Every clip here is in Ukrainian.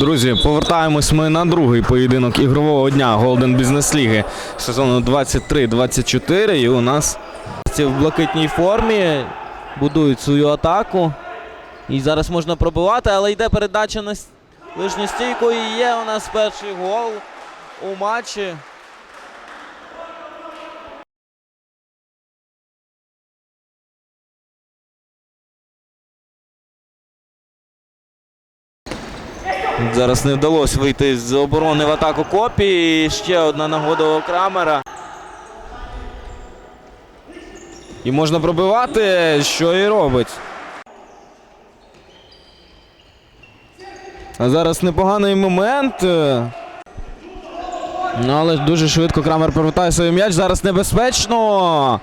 Друзі, повертаємось ми на другий поєдинок ігрового дня Голден Бізнес Ліги сезону 23-24. І у нас в блакитній формі будують свою атаку. І зараз можна пробивати, але йде передача на лижню стійку. І є у нас перший гол у матчі. Зараз не вдалося вийти з оборони в атаку копі. І ще одна нагода у Крамера. І можна пробивати, що і робить. А зараз непоганий момент. Ну, але дуже швидко Крамер повертає свій м'яч. Зараз небезпечно.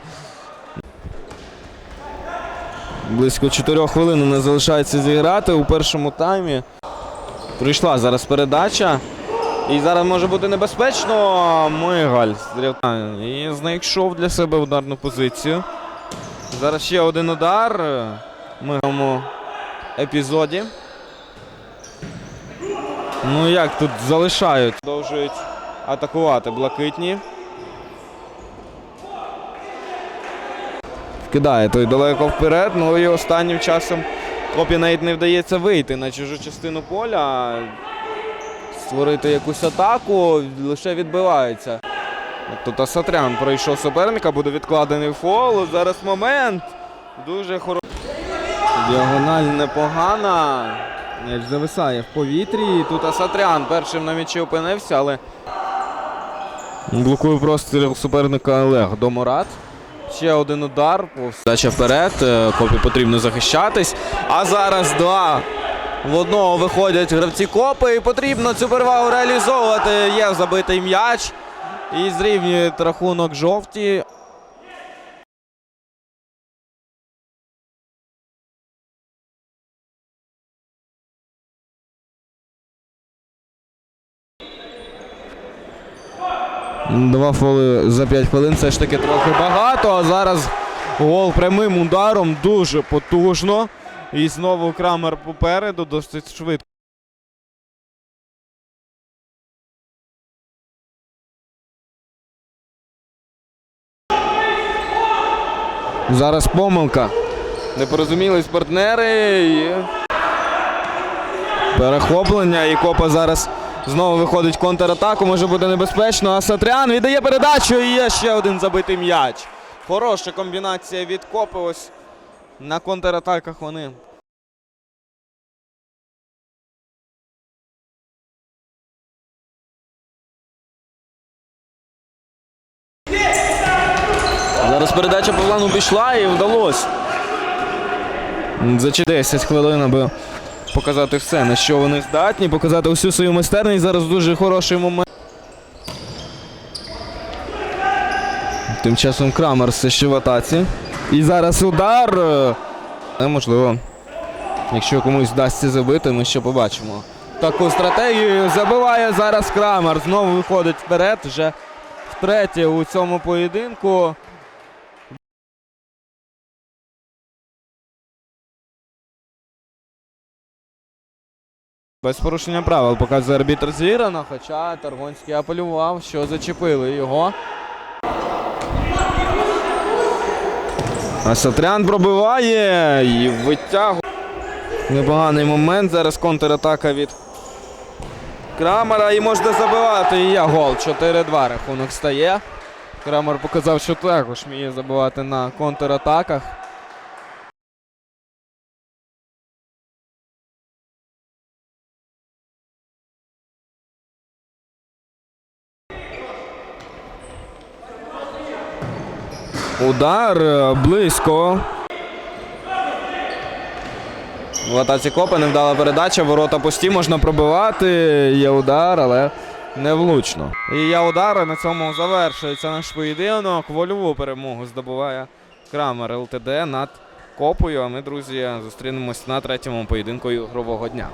Близько 4 хвилин не залишається зіграти у першому таймі. Прийшла зараз передача. І зараз може бути небезпечно. Мигаль. І знайшов для себе ударну позицію. Зараз ще один удар. Ми цьому епізоді. Ну як тут залишають. Продовжують атакувати блакитні. Кидає той далеко вперед, ну і останнім часом Копі навіть не вдається вийти на чужу частину поля, створити якусь атаку, лише відбивається. Тут Асатрян пройшов суперника, буде відкладений фол. Зараз момент. Дуже хороший. Діагональ непогана. Зависає в повітрі. Тут Асатрян першим на м'ячі опинився, але блокує простріл суперника Олег Доморат. Ще один удар. Дача вперед. е, Копі потрібно захищатись. А зараз два. В одного виходять гравці копи і потрібно цю перевагу реалізовувати. Є забитий м'яч. І зрівнюють рахунок жовті. Два фоли за 5 хвилин все ж таки трохи багато. А зараз гол прямим ударом дуже потужно. І знову Крамер попереду досить швидко. Зараз помилка. Непорозумілись партнери. І... Перехоплення. І Копа зараз знову виходить контратаку. Може бути небезпечно. А Сатрян віддає передачу. І є ще один забитий м'яч. Хороша комбінація від Копи. Ось на контратаках вони. Зараз передача по плану пішла і вдалося. За 10 хвилин, аби показати все, на що вони здатні, показати усю свою майстерність. Зараз дуже хороший момент. Тим часом Крамер все ще в атаці. І зараз удар. Неможливо. Якщо комусь вдасться забити, ми ще побачимо. Таку стратегію забиває зараз Крамер. Знову виходить вперед. Вже втретє у цьому поєдинку. Без порушення правил показує арбітр зіграно, хоча Таргонський апелював, що зачепили його. А Сатрян пробиває і витягує. Непоганий момент. Зараз контратака від Крамера і можна забивати. І є гол. 4-2 рахунок стає. Крамер показав, що також вміє забивати на контратаках. Удар е, близько. В атаці Копа невдала передача, ворота пусті, можна пробивати. Є удар, але не влучно. І є удар, на цьому завершується наш поєдинок. Вольову перемогу здобуває Крамер ЛТД над Копою. А ми, друзі, зустрінемось на третьому поєдинку ігрового дня.